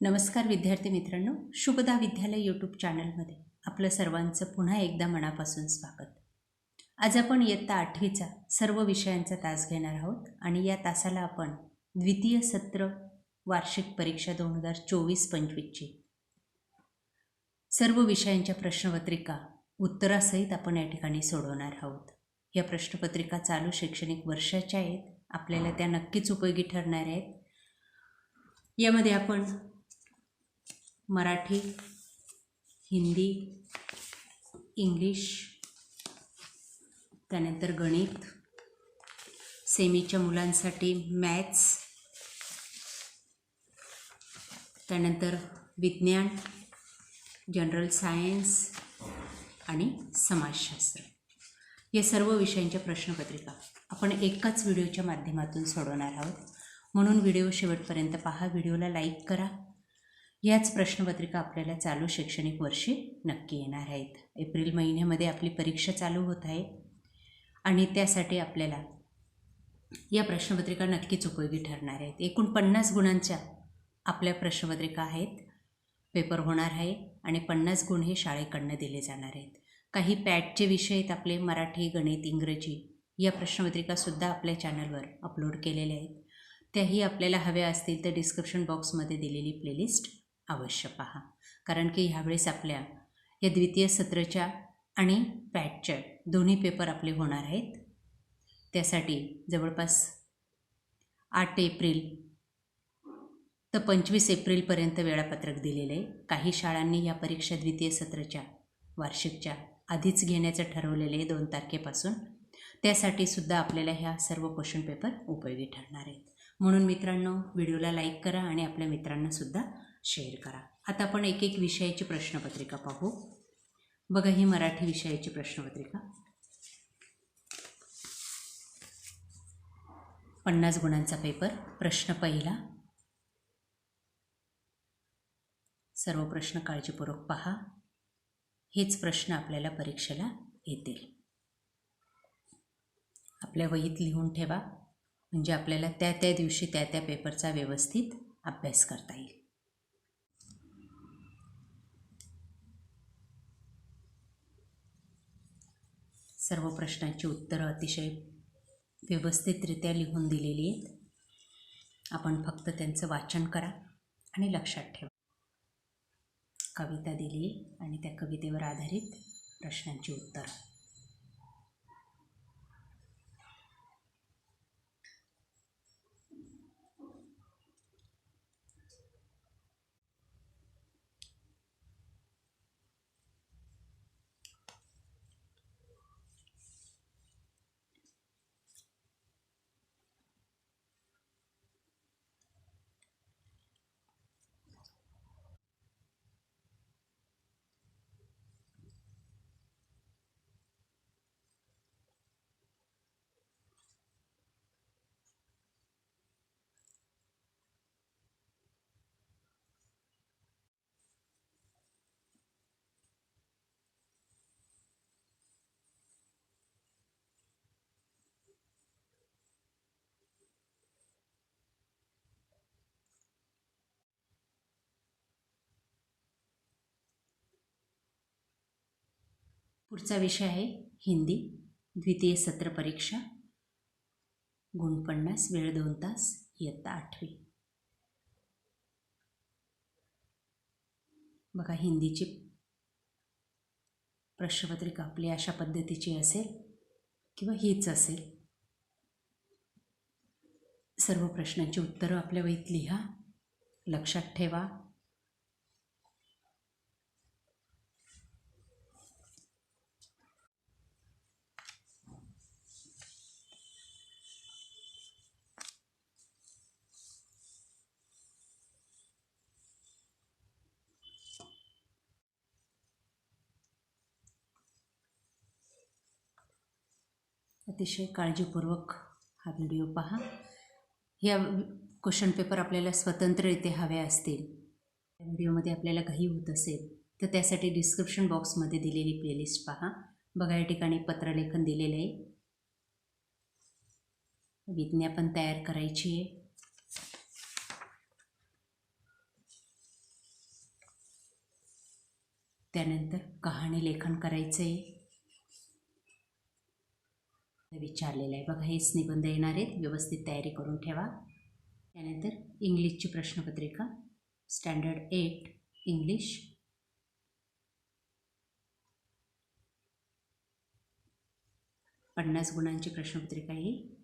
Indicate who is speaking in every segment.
Speaker 1: नमस्कार विद्यार्थी मित्रांनो शुभदा विद्यालय यूट्यूब चॅनलमध्ये आपलं सर्वांचं पुन्हा एकदा मनापासून स्वागत. आज आपण इयत्ता आठवीचा सर्व विषयांचा तास घेणार आहोत आणि या तासाला आपण द्वितीय सत्र वार्षिक परीक्षा दोन हजार चोवीस पंचवीसची सर्व विषयांच्या प्रश्नपत्रिका उत्तरासहित आपण या ठिकाणी सोडवणार आहोत. या प्रश्नपत्रिका चालू शैक्षणिक वर्षाच्या आहेत. आपल्याला त्या नक्कीच उपयोगी ठरणार आहेत. यामध्ये आपण मराठी हिंदी इंग्लिश त्यानंतर गणित सेमीच्या मुलांसाठी मॅथ्स त्यानंतर विज्ञान जनरल सायन्स आणि समाजशास्त्र. या सर्व विषयांच्या प्रश्नपत्रिका आपण एकाच व्हिडिओच्या माध्यमातून सोडवणार आहोत. म्हणून व्हिडिओ शेवटपर्यंत पहा. व्हिडिओला लाईक करा. याच प्रश्नपत्रिका आपल्याला चालू शैक्षणिक वर्षी नक्की येणार आहेत. एप्रिल महिन्यामध्ये आपली परीक्षा चालू होत आहे आणि त्यासाठी आपल्याला या प्रश्नपत्रिका नक्कीच उपयोगी ठरणार आहेत. एकूण पन्नास गुणांच्या आपल्या प्रश्नपत्रिका आहेत पेपर होणार आहे आणि पन्नास गुण हे शाळेकडनं दिले जाणार आहेत. काही पॅटचे विषय आहेत आपले मराठी गणित इंग्रजी या प्रश्नपत्रिकासुद्धा आपल्या चॅनलवर अपलोड केलेल्या आहेत. त्याही आपल्याला हव्या असतील तर डिस्क्रिप्शन बॉक्समध्ये दिलेली प्लेलिस्ट अवश्य पहा. कारण की ह्यावेळेस आपल्या या द्वितीय सत्राच्या आणि पॅटच्या दोन्ही पेपर आपले होणार आहेत. त्यासाठी जवळपास आठ एप्रिल तर पंचवीस एप्रिलपर्यंत वेळापत्रक दिलेलं आहे. काही शाळांनी या परीक्षा द्वितीय सत्राच्या वार्षिकच्या आधीच घेण्याचं ठरवलेलं आहे दोन तारखेपासून. त्यासाठी सुद्धा आपल्याला ह्या सर्व क्वेश्चन पेपर उपयोगी ठरणार आहेत. म्हणून मित्रांनो व्हिडिओला लाईक करा आणि आपल्या मित्रांनासुद्धा शेअर करा. आता आपण एक एक विषयाची प्रश्नपत्रिका पाहू. बघा ही मराठी विषयाची प्रश्नपत्रिका. पन्नास गुणांचा पेपर प्रश्न पहिला. सर्व प्रश्न काळजीपूर्वक पहा. हेच प्रश्न आपल्याला परीक्षेला येतील. आपल्या वहीत लिहून ठेवा. म्हणजे आपल्याला त्या त्या दिवशी त्या त्या पेपरचा व्यवस्थित अभ्यास करता येईल. सर्व प्रश्नांची उत्तरं अतिशय व्यवस्थितरित्या लिहून दिलेली आहेत. आपण फक्त त्यांचं वाचन करा आणि लक्षात ठेवा. कविता दिली आणि त्या कवितेवर आधारित प्रश्नांची उत्तरं. पुढचा विषय आहे हिंदी द्वितीय सत्र परीक्षा. गुण पन्नास वेळ दोन तास इयत्ता आठवी. बघा हिंदीची प्रश्नपत्रिका आपली अशा पद्धतीची असेल किंवा हीच असेल. सर्व प्रश्नांची उत्तरं आपल्या वहीत लिहा. लक्षात ठेवा. अतिशय काळजीपूर्वक हा व्हिडिओ पहा. या क्वेश्चन पेपर आपल्याला स्वतंत्ररित्या हव्या असतील. त्या व्हिडिओमध्ये आपल्याला घाई होत असेल तर त्यासाठी डिस्क्रिप्शन बॉक्समध्ये दिलेली प्लेलिस्ट पहा. बघा या ठिकाणी पत्रलेखन दिलेलं आहे. विज्ञापन तयार करायची आहे. त्यानंतर कहाणी लेखन करायचं आहे विचारलेलं आहे. बघा हेच निबंध येणार आहेत. व्यवस्थित तयारी करून ठेवा. त्यानंतर इंग्लिशची प्रश्नपत्रिका. स्टँडर्ड एट इंग्लिश पन्नास गुणांची प्रश्नपत्रिका येईल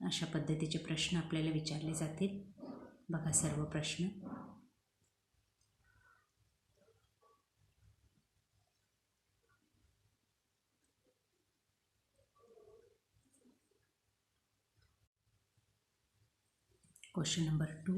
Speaker 1: अशा पद्धतीचे प्रश्न आपल्याला विचारले जातील. बघा सर्व प्रश्न. क्वेश्चन नंबर टू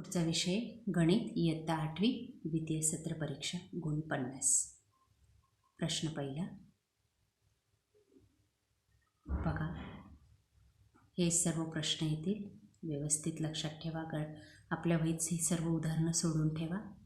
Speaker 1: पुढचा विषय गणित इयत्ता आठवी द्वितीय सत्र परीक्षा गुण पन्नास. प्रश्न पहिला. बघा हे सर्व प्रश्न येतील. व्यवस्थित लक्षात ठेवा ग आपल्या वहीत ही सर्व उदाहरणं सोडून ठेवा.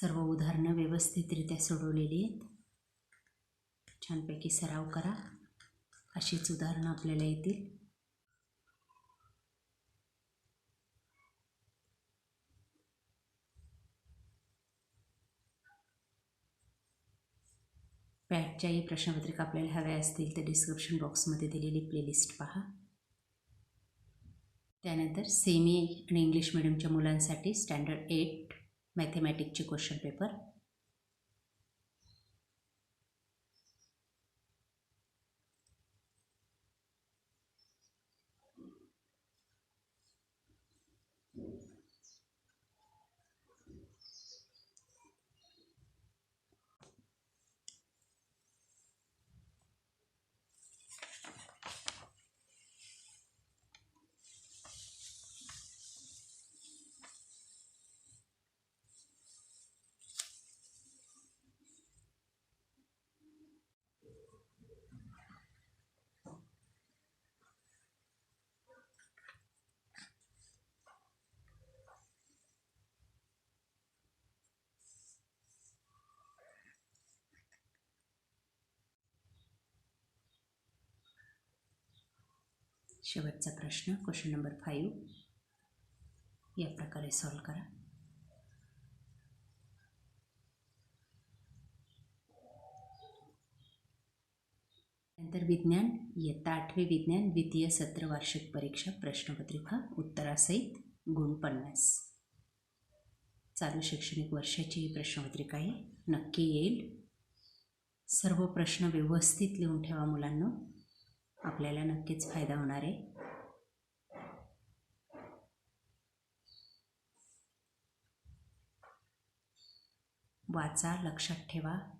Speaker 1: सर्व उदाहरणं व्यवस्थितरित्या सोडवलेली आहेत. छानपैकी सराव करा. अशीच उदाहरणं आपल्याला येतील. पॅटच्याही प्रश्नपत्रिका आपल्याला हव्या असतील तर डिस्क्रिप्शन बॉक्समध्ये दिलेली प्लेलिस्ट पहा. त्यानंतर सेमी आणि इंग्लिश मिडियमच्या मुलांसाठी स्टँडर्ड एट मॅथेमॅटिकचे क्वेश्चन पेपर. शेवटचा प्रश्न क्वेश्चन नंबर फाईव्ह या प्रकारे सॉल्व करा. नंतर विज्ञान इयत्ता आठवे विज्ञान द्वितीय सत्र वार्षिक परीक्षा प्रश्नपत्रिका उत्तरासहित गुण पन्नास. चालू शैक्षणिक वर्षाची ही प्रश्नपत्रिका आहे. नक्की येईल. सर्व प्रश्न व्यवस्थित लिहून ठेवा मुलांना. आपल्याला नक्कीच फायदा होणार आहे. वाचा लक्षात ठेवा.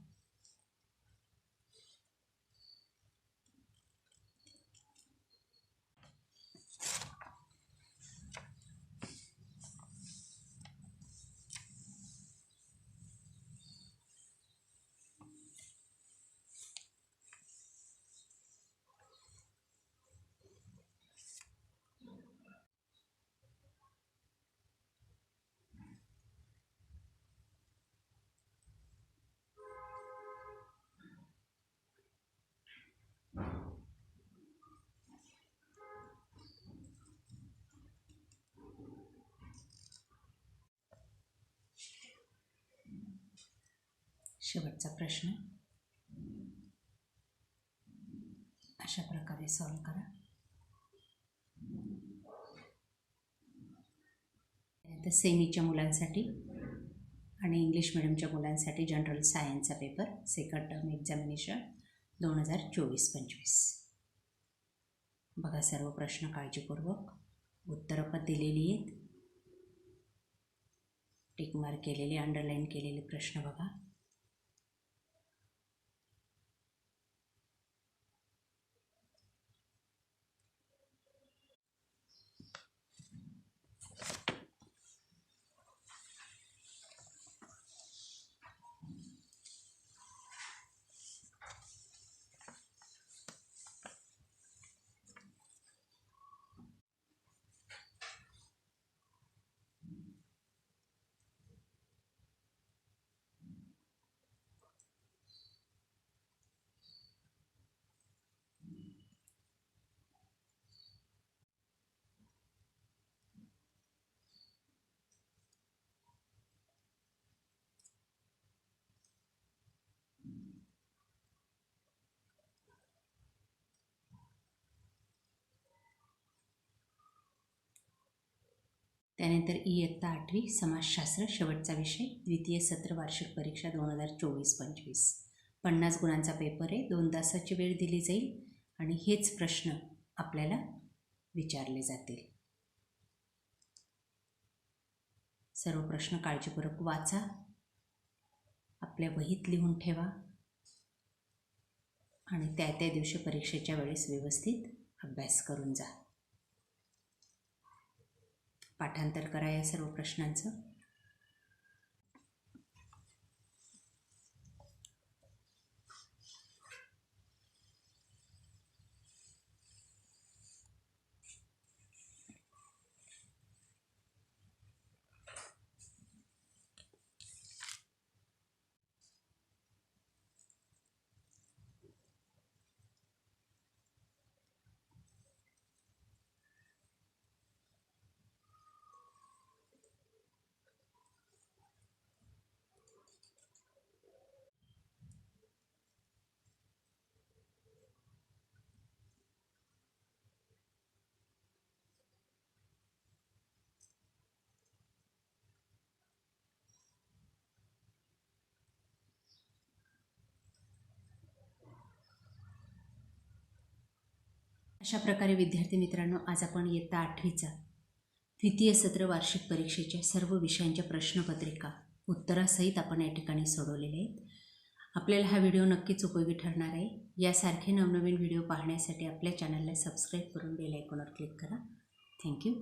Speaker 1: शेवटचा प्रश्न. अशा प्रकारे सॉल्व करा. त्यानंतर सेमीच्या मुलांसाठी आणि इंग्लिश मिडियमच्या मुलांसाठी जनरल सायन्सचा पेपर सेकंड टर्म एक्झामिनेशन दोन हजार चोवीस पंचवीस. बघा सर्व प्रश्न काळजीपूर्वक. उत्तरं पण दिलेली आहेत. टिकमार्क केलेले अंडरलाईन केलेले प्रश्न बघा. त्यानंतर इयत्ता आठवी समाजशास्त्र शेवटचा विषय द्वितीय सत्र वार्षिक परीक्षा दोन हजार चोवीस पंचवीस पन्नास गुणांचा पेपर आहे दोन तासाची वेळ दिली जाईल आणि हेच प्रश्न आपल्याला विचारले जातील. सर्व प्रश्न काळजीपूर्वक वाचा. आपल्या वहीत लिहून ठेवा. आणि त्या त्या दिवशी परीक्षेच्या वेळेस व्यवस्थित अभ्यास करून जा. पाठांतर करा या सर्व प्रश्नांचं. अशा प्रकारे विद्यार्थी मित्रांनो आज आपण इयत्ता आठवीचा द्वितीय सत्र वार्षिक परीक्षेच्या सर्व विषयांच्या प्रश्नपत्रिका उत्तरासहित आपण या ठिकाणी सोडवलेले आहेत. आपल्याला हा व्हिडिओ नक्कीच उपयोगी ठरणार आहे. यासारखे नवनवीन व्हिडिओ पाहण्यासाठी आपल्या चॅनलला सबस्क्राईब करून बेल आयकॉनवर क्लिक करा. थँक्यू